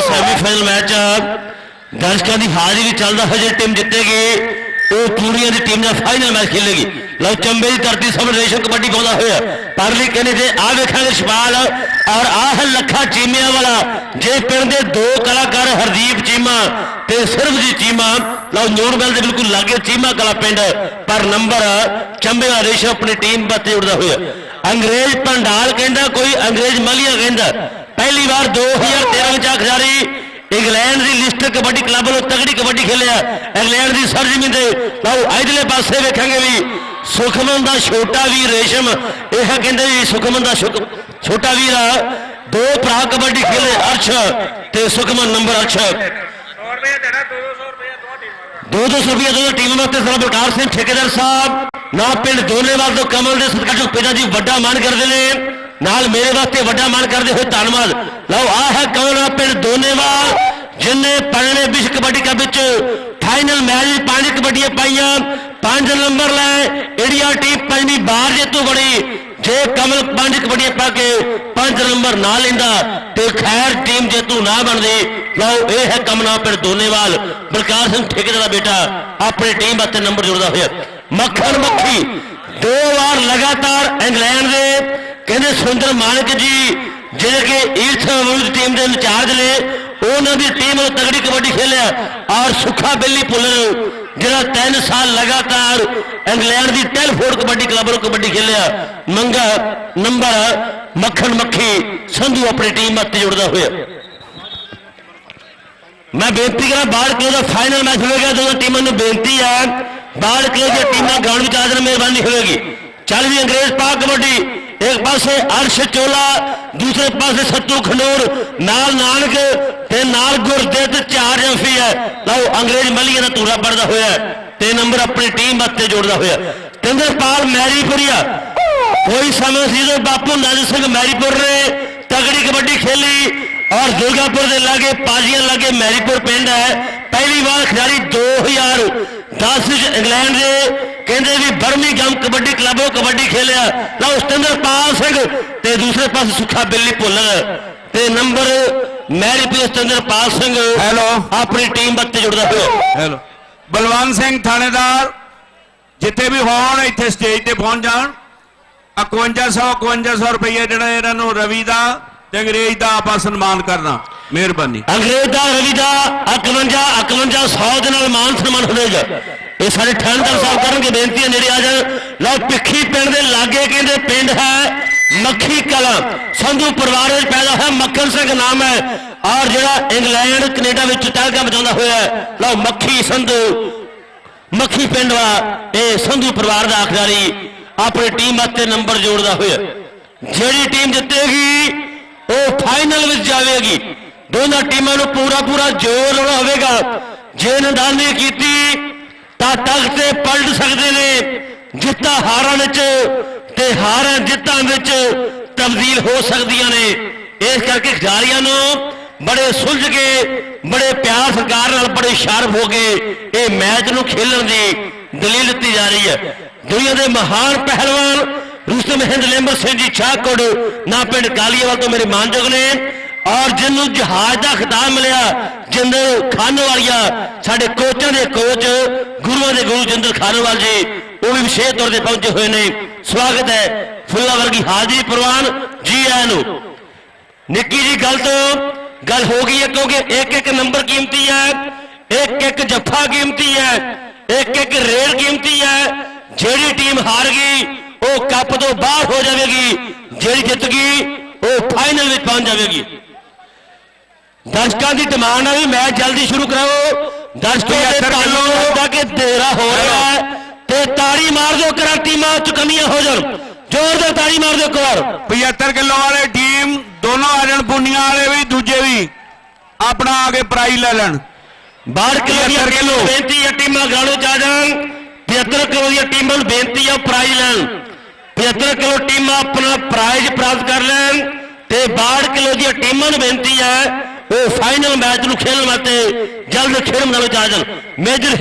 Semifinal match ਦਰਸ਼ਕਾਂ ਦੀ ਹਾਜ਼ਰੀ ਵਿੱਚ ਚੱਲਦਾ ਹਜੇ ਟੀਮ ਜਿੱਤੇਗੀ, ਉਹ ਪੂਰੀਆਂ ਦੀ ਟੀਮ ਨਾਲ ਫਾਈਨਲ ਮੈਚ ਖੇਲੇਗੀ। ਲਓ, ਚੰਬੇ ਦੀ ਧਰਤੀ ਸਾਹਮਣੇ ਰੇਸ਼ਮ ਕਬੱਡੀ ਪਾਉਂਦਾ ਹੋਇਆ। ਪਰ ਕਹਿੰਦੇ ਜੇ ਆ ਵੇਖਾਂਗੇ ਸ਼ਪਾਲ ਔਰ ਆਹ ਲੱਖਾ ਚੀਮਿਆਂ ਵਾਲਾ, ਜੇ ਪਿੰਡ ਦੇ ਦੋ ਕਲਾਕਾਰ ਹਰਦੀਪ ਚੀਮਾ ਤੇ ਸਰਬਜੀਤ ਚੀਮਾ, ਲਓ ਨੂਰਮਹਿਲ ਦੇ ਬਿਲਕੁਲ ਲਾਗੇ ਚੀਮਾ ਕਲਾ ਪਿੰਡ, ਪਰ ਨੰਬਰ ਚੰਬੇ ਦਾ ਰੇਸ਼ਮ ਆਪਣੀ ਟੀਮ ਬੱਤੇ ਉੜਦਾ ਹੋਇਆ। ਅੰਗਰੇਜ਼ ਪੰਡਾਲ ਕਹਿੰਦਾ, ਕੋਈ ਅੰਗਰੇਜ਼ ਮਲੀਆ ਕਹਿੰਦਾ ਪਹਿਲੀ ਵਾਰ 2013 ਵਿੱਚ ਆ ਖਿਡਾਰੀ ਇੰਗਲੈਂਡ ਦੀ ਲਿਸਟ ਕਬੱਡੀ ਕਲੱਬ ਵੱਲੋਂ ਤਗੜੀ ਕਬੱਡੀ ਖੇਲਿਆ। ਇੰਗਲੈਂਡ ਦੀ ਸਰਜ਼ਮੀਨ ਤੇ ਲਓ ਇਧਰਲੇ ਪਾਸੇ ਵੇਖਾਂਗੇ ਵੀ ਸੁਖਮਨ ਦਾ ਛੋਟਾ ਵੀਰ ਰੇਸ਼ਮ, ਇਹ ਕਹਿੰਦੇ ਵੀ ਸੁਖਮਨ ਦਾ ਛੋਟਾ ਵੀਰ ਆ। ਦੋ ਭਰਾ ਕਬੱਡੀ ਖੇਲੇ, ਅਰਸ਼ ਤੇ ਸੁਖਮਨ, ਨੰਬਰ ਅਰਸ਼। 100 ਰੁਪਏ ਦੇਣਾ 200 ਰੁਪਏ ਦੋਵਾਂ ਟੀਮਾਂ ਦੋ ਦੋ ਸੌ ਰੁਪਏ ਦੋਨੋਂ ਟੀਮਾਂ ਵਾਸਤੇ ਸਰਦਾਰ ਬਲਕਾਰ ਸਿੰਘ, ਠੇਕੇਦਾਰ ਸਾਹਿਬ। ਨਾ ਪਿੰਡ ਦੋਨੇਵਾਲ ਤੋਂ ਕਮਲ ਦੇ ਸਤਿਕਾਰ ਤੋਂ ਪਿਤਾ ਜੀ ਵੱਡਾ ਮਾਣ ਕਰਦੇ ਨੇ। ਨਾਲ ਮੇਰੇ ਵਾਸਤੇ ਵੱਡਾ ਮਾਣ ਕਰਦੇ ਹੋਏ ਧੰਨਵਾਦ। ਲਓ ਆ ਹੈ ਕਮਲ ਪਿੰਡ ਦੋਨੇਵਾਲ, ਜਿਨੇ ਪੜਨੇ ਵਿਸ਼ਵ ਕਬੱਡੀ ਕੱਪ ਵਿੱਚ। ਫਾਈਨਲ ਮੈਚ ਪੰਜ ਕਬੱਡੀਆਂ ਪਾਈਆਂ, ਪੰਜ ਨੰਬਰ ਲੈ, ਇੰਡੀਆ ਟੀਮ ਪੰਜਵੀਂ ਬਾਰ ਜੇਤੂ ਬਣੀ। ਜੇ ਕਮਲ ਪੰਜ ਕਬੱਡੀਆਂ ਪਾ ਕੇ ਪੰਜ ਨੰਬਰ ਨਾ ਲੈਂਦਾ, ਤੇ ਖੈਰ ਟੀਮ ਜੇਤੂ ਨਾ ਬਣਦੀ। ਲਓ, ਇਹ ਹੈ ਕਮਨਾ ਪਿੰਡ ਦੋਨੇਵਾਲ। ਬਲਕਾਰ ਸਿੰਘ ਠੇਕੇਦਾਰ ਦਾ ਬੇਟਾ, ਆਪਣੀ ਟੀਮ ਵਾਸਤੇ ਨੰਬਰ ਜੋੜਦਾ ਹੋਇਆ। ਮੱਖਣ ਮੱਖੀ, ਦੋ ਵਾਰ ਲਗਾਤਾਰ ਇੰਗਲੈਂਡ ਦੇ ਕਹਿੰਦੇ ਸੁੰਦਰ ਮਾਨਕ ਜੀ, ਜਿਹੜੇ ਕਿ ਈਸਟ ਵਰਲਡ ਟੀਮ ਦੇ ਇੰਚਾਰਜ ਨੇ, ਉਹਨਾਂ ਦੀ ਟੀਮ ਨੂੰ ਤਗੜੀ ਕਬੱਡੀ ਖੇਲਿਆ। ਔਰ ਸੁੱਖਾ ਬੇਲੀ ਪੁੱਲਰ ਜਿਹੜਾ 3 ਸਾਲ ਲਗਾਤਾਰ ਇੰਗਲੈਂਡ ਦੀ ਟੈਲਫੋਰਡ ਕਬੱਡੀ ਕਲੱਬ ਨੂੰ ਕਬੱਡੀ ਖੇਲਿਆ, ਮੰਗਾ ਨੰਬਰ ਮੱਖਣ ਮੱਖੀ, ਸੰਧੂ ਆਪਣੀ ਟੀਮ ਮੱਤੇ ਜੁੜਦਾ ਹੋਇਆ। ਮੈਂ ਬੇਨਤੀ ਕਰਾਂ ਬਾੜ ਕੇ ਦਾ ਫਾਈਨਲ ਮੈਚ ਹੋਵੇਗਾ ਦੋਨਾਂ ਟੀਮਾਂ ਨੂੰ ਬੇਨਤੀ ਆ ਬਾੜ ਕੇ ਦੀਆਂ ਟੀਮਾਂ ਗਰਾਊਂਡ ਵਿੱਚ ਆ ਜਾਣ, ਮਿਹਰਬਾਨੀ ਹੋਵੇਗੀ। ਚੱਲ ਵੀ ਅੰਗਰੇਜ਼ ਪਾ ਕਬੱਡੀ ਇੱਕ ਪਾਸੇ ਅਰਸ਼ ਚੋਲਾ, ਦੂਸਰੇ ਪਾਸੇ ਸੱਤੂ ਖੰਡੂਰ, ਨਾਲ ਨਾਨਕ ਤੇ ਨਾਲ ਗੁਰਦੇ ਤੇ ਚਾਰ ਜੰਫੀ ਹੈ। ਲਓ, ਅੰਗਰੇਜ਼ ਮਲੀਆ ਦਾ ਧੂਰਾ ਪੜਦਾ ਹੋਇਆ ਤੇ ਨੰਬਰ ਆਪਣੀ ਟੀਮ ਵਾਸਤੇ ਜੋੜਦਾ ਹੋਇਆ ਤਿੰਦਰਪਾਲ ਮੈਰੀਪੁਰੀਆ, ਕੋਈ ਸਮੇਂ ਸੀ ਜਦੋਂ ਬਾਪੂ ਨੰਦ ਸਿੰਘ ਮੈਰੀਪੁਰ ਨੇ ਤਗੜੀ ਕਬੱਡੀ ਖੇਲੀ ਔਰ ਦੁਰਗਾਪੁਰ ਦੇ ਲਾਗੇ, ਪਾਜੀਆਂ ਲਾਗੇ ਮੈਰੀਪੁਰ ਪਿੰਡ ਹੈ। ਪਹਿਲੀ ਵਾਰ ਖਿਡਾਰੀ 2010 ਵਿੱਚ ਇੰਗਲੈਂਡ ਦੇ ਕਹਿੰਦੇ ਵੀ ਬਰਮਿੰਗਮ ਕਬੱਡੀ ਕਲੱਬ ਉਹ ਕਬੱਡੀ ਖੇਲਿਆ। ਲਓ ਸਤਿੰਦਰਪਾਲ ਸਿੰਘ ਤੇ ਦੂਸਰੇ ਪਾਸੇ ਸੁੱਖਾ ਬਿੱਲੀ ਭੁੱਲਰ ਤੇ ਨੰਬਰ ਮੈਰੀਪੁਰ ਸਤਿੰਦਰਪਾਲ ਸਿੰਘ ਹੈਲੋ ਆਪਣੀ ਟੀਮ ਬੱਤੇ ਜੁੜਦਾ ਹੋਇਆ ਹੈਲੋ ਬਲਵੰਤ ਸਿੰਘ ਥਾਣੇਦਾਰ ਜਿੱਥੇ ਵੀ ਹੋਣ ਇੱਥੇ ਸਟੇਜ ਤੇ ਪਹੁੰਚ ਜਾਣ। 5100 5100 ਰੁਪਏ ਜਿਹੜਾ ਇਹਨਾਂ ਨੂੰ ਰਵੀ ਦਾ ਤੇ ਅੰਗਰੇਜ਼ ਦਾ ਆਪਾਂ ਸਨਮਾਨ ਕਰਨਾ। ਮਿਹਰਬਾਨੀ। ਅੰਗਰੇਜ਼ ਦਾ ਰਵੀ ਦਾ 51 51 100 ਦੇ ਨਾਲ ਮਾਨ ਸਨਮਾਨ ਹੋਵੇਗਾ। ਇਹ ਸਾਡੇ ਠਾਣਦਾਰ ਸਾਹਿਬ ਕਰਨਗੇ ਬੇਨਤੀ ਹੈ ਨੇੜੇ ਆ ਜਾਣ ਲਓ ਪਿੱਖੀ ਪਿੰਡ ਦੇ ਲਾਗੇ ਕਹਿੰਦੇ ਪਿੰਡ ਹੈ ਮੱਖੀ ਕਲਾ। ਸੰਧੂ ਪਰਿਵਾਰ ਵਿੱਚ ਪੈਦਾ ਹੋਇਆ, ਮੱਖਣ ਸਿੰਘ ਨਾਮ ਹੈ। ਔਰ ਜਿਹੜਾ ਇੰਗਲੈਂਡ, ਕੈਨੇਡਾ ਵਿੱਚ ਤਹਿਲਕਾ ਬਚਾਉਂਦਾ ਹੋਇਆ ਲਓ ਮੱਖੀ ਸੰਧੂ, ਮੱਖੀ ਪਿੰਡ ਵਾਲਾ ਇਹ ਸੰਧੂ ਪਰਿਵਾਰ ਦਾ ਖਿਡਾਰੀ ਆਪਣੀ ਟੀਮ ਵਾਸਤੇ ਨੰਬਰ ਜੋੜਦਾ ਹੋਇਆ। ਜਿਹੜੀ ਟੀਮ ਜਿੱਤੇਗੀ, ਉਹ ਫਾਈਨਲ ਵਿੱਚ ਜਾਵੇਗੀ। ਦੋਨਾਂ ਟੀਮਾਂ ਨੂੰ ਪੂਰਾ ਪੂਰਾ ਜ਼ੋਰ ਲਾਉਣਾ ਹੋਵੇਗਾ। ਜੇ ਨਦਾਨੀ ਕੀਤੀ ਤਾਂ ਤਖਤ ਪਲਟ ਸਕਦੇ ਨੇ। ਜਿੱਤਾਂ ਹਾਰਾਂ ਵਿੱਚ ਤੇ ਹਾਰਾਂ ਜਿੱਤਾਂ ਵਿੱਚ ਤਬਦੀਲ ਹੋ ਸਕਦੀਆਂ ਨੇ। ਇਸ ਕਰਕੇ ਖਿਡਾਰੀਆਂ ਨੂੰ ਬੜੇ ਸੁਲਝ ਕੇ, ਬੜੇ ਪਿਆਰ ਸਰਕਾਰ ਨਾਲ, ਬੜੇ ਸ਼ਰਮ ਹੋ ਕੇ ਇਹ ਮੈਚ ਨੂੰ ਖੇਲਣ ਦੀ ਦਲੀਲ ਦਿੱਤੀ ਜਾ ਰਹੀ ਹੈ। ਦੁਨੀਆ ਦੇ ਮਹਾਨ ਪਹਿਲਵਾਨ ਰੁਸਤਮ ਹਿੰਦ ਲੈਂਬਰ ਸਿੰਘ ਜੀ ਸ਼ਾਹਕੋਟ ਨਾ ਪਿੰਡ ਕਾਲੀਆਵਾਲ ਤੋਂ ਮੇਰੇ ਮਾਨਯੋਗ ਨੇ। ਔਰ ਜਿਹਨੂੰ ਜਹਾਜ਼ ਦਾ ਖਿਤਾਬ ਮਿਲਿਆ ਜਿੰਦਰ ਖਾਨਵਾਲੀਆ ਸਾਡੇ ਕੋਚਾਂ ਦੇ ਕੋਚ, ਗੁਰੂਆਂ ਦੇ ਗੁਰੂ ਜਿੰਦਰ ਖਾਨਵਾਲ ਜੀ, ਉਹ ਵੀ ਵਿਸ਼ੇਸ਼ ਤੌਰ ਤੇ ਪਹੁੰਚੇ ਹੋਏ ਨੇ। ਸਵਾਗਤ ਹੈ ਫੁੱਲਾ ਵਰਗੀ ਹਾਜ਼ਰੀ ਪ੍ਰਵਾਨ ਜੀ ਆਇਆਂ ਨੂੰ। ਨਿੱਕੀ ਜੀ ਗੱਲ ਤੋਂ ਗੱਲ ਹੋ ਗਈ ਹੈ, ਕਿਉਂਕਿ ਇੱਕ ਇੱਕ ਨੰਬਰ ਕੀਮਤੀ ਹੈ, ਇੱਕ ਇੱਕ ਜੱਫਾ ਕੀਮਤੀ ਹੈ, ਇੱਕ ਇੱਕ ਰੇਲ ਕੀਮਤੀ ਹੈ। ਜਿਹੜੀ ਟੀਮ ਹਾਰ ਗਈ, ਉਹ ਕੱਪ ਤੋਂ ਬਾਹਰ ਹੋ ਜਾਵੇਗੀ, ਜਿਹੜੀ ਜਿੱਤ ਗਈ ਉਹ ਫਾਈਨਲ ਵਿੱਚ ਪਹੁੰਚ ਜਾਵੇਗੀ। ਦਰਸ਼ਕਾਂ ਦੀ ਡਿਮਾਂਡ ਹੈ ਵੀ ਮੈਚ ਜਲਦੀ ਸ਼ੁਰੂ ਕਰਾਓ। ਦਰਸ਼ਕਾਂ ਦੇ ਤੁਹਾਨੂੰ ਲੱਗਦਾ ਕਿ ਦੇਰਾ ਹੋ ਰਿਹਾ ਹੈ ਤੇ ਤਾੜੀ ਮਾਰ ਦਿਓ ਕਰਾਂ ਟੀਮਾਂ ਚ ਕਮੀਆਂ ਹੋ ਜਾਣ। ਜ਼ੋਰਦਾਰ ਤਾੜੀ ਮਾਰ ਦਿਓ ਇੱਕ ਵਾਰ। 75 ਕਿਲੋ ਵਾਲੇ ਟੀਮ ਦੋਨੋਂ ਆ ਜਾਣ ਪੁੰਨੀਆਂ ਵਾਲੇ ਵੀ ਦੂਜੇ ਵੀ। ਆਪਣਾ ਆ ਕੇ ਪ੍ਰਾਈਜ਼ ਲੈ ਲੈਣ। ਬਾਹਰ ਕਿਲੋ ਦੀਆਂ 75 ਕਿਲੋ। ਬੇਨਤੀ ਹੈ ਟੀਮਾਂ ਗਾਣੋ ਚ ਆ ਜਾਣ। 75 ਕਿਲੋ ਦੀਆਂ ਟੀਮਾਂ ਨੂੰ ਬੇਨਤੀ ਹੈ ਪ੍ਰਾਈਜ਼ ਲੈਣ। 75 ਕਿਲੋ ਟੀਮਾਂ ਆਪਣਾ ਪ੍ਰਾਈਜ਼ ਪ੍ਰਾਪਤ ਕਰ ਲੈਣ ਤੇ 62 ਕਿਲੋ ਦੀਆਂ ਟੀਮਾਂ ਨੂੰ ਬੇਨਤੀ ਹੈ ਉਹ ਫਾਈਨਲ ਮੈਚ ਨੂੰ ਖੇਡਣ ਵਾਸਤੇ ਜਲਦ ਖੇਡ ਮੈਦਾਨ ਵਿੱਚ ਆ ਜਾਣ। ਮੇਜਰ